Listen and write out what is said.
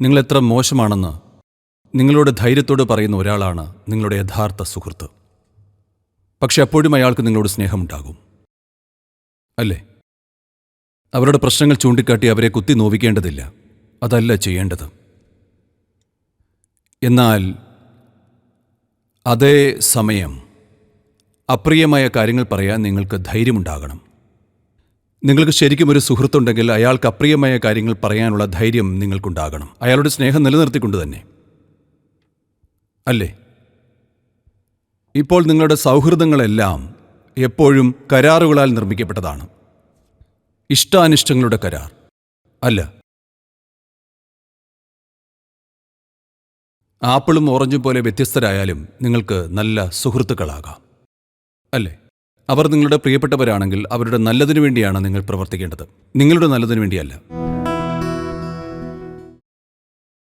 നിങ്ങൾ എത്ര മോശമാണെന്ന് നിങ്ങളുടെ ധൈര്യത്തോട് പറയുന്ന ഒരാളാണ് നിങ്ങളുടെ യഥാർത്ഥ സുഹൃത്ത്. പക്ഷെ അപ്പോഴും അയാൾക്ക് നിങ്ങളോട് സ്നേഹമുണ്ടാകും. അല്ലേ? അവരുടെ പ്രശ്നങ്ങൾ ചൂണ്ടിക്കാട്ടി അവരെ കുത്തി നോവിക്കേണ്ടതില്ല. അതല്ല ചെയ്യേണ്ടത്. എന്നാൽ അതേ സമയം അപ്രിയമായ കാര്യങ്ങൾ പറയാൻ നിങ്ങൾക്ക് ധൈര്യമുണ്ടാകണം. നിങ്ങൾക്ക് ശരിക്കും ഒരു സുഹൃത്തുണ്ടെങ്കിൽ അയാൾക്ക് അപ്രിയമായ കാര്യങ്ങൾ പറയാനുള്ള ധൈര്യം നിങ്ങൾക്കുണ്ടാകണം. അയാളുടെ സ്നേഹം നിലനിർത്തിക്കൊണ്ട് തന്നെ. അല്ലേ? ഇപ്പോൾ നിങ്ങളുടെ സൗഹൃദങ്ങളെല്ലാം എപ്പോഴും കരാറുകളാൽ നിർമ്മിക്കപ്പെട്ടതാണ്. ഇഷ്ടാനിഷ്ടങ്ങളുടെ കരാർ. അല്ല. ആപ്പിളും ഓറഞ്ചും പോലെ വ്യത്യസ്തരായാലും നിങ്ങൾക്ക് നല്ല സുഹൃത്തുക്കളാകാം. അല്ലേ? അവർ നിങ്ങളുടെ പ്രിയപ്പെട്ടവരാണെങ്കിൽ അവരുടെ നല്ലതിനു വേണ്ടിയാണ് നിങ്ങൾ പ്രവർത്തിക്കേണ്ടത്. നിങ്ങളുടെ നല്ലതിനു വേണ്ടിയല്ല.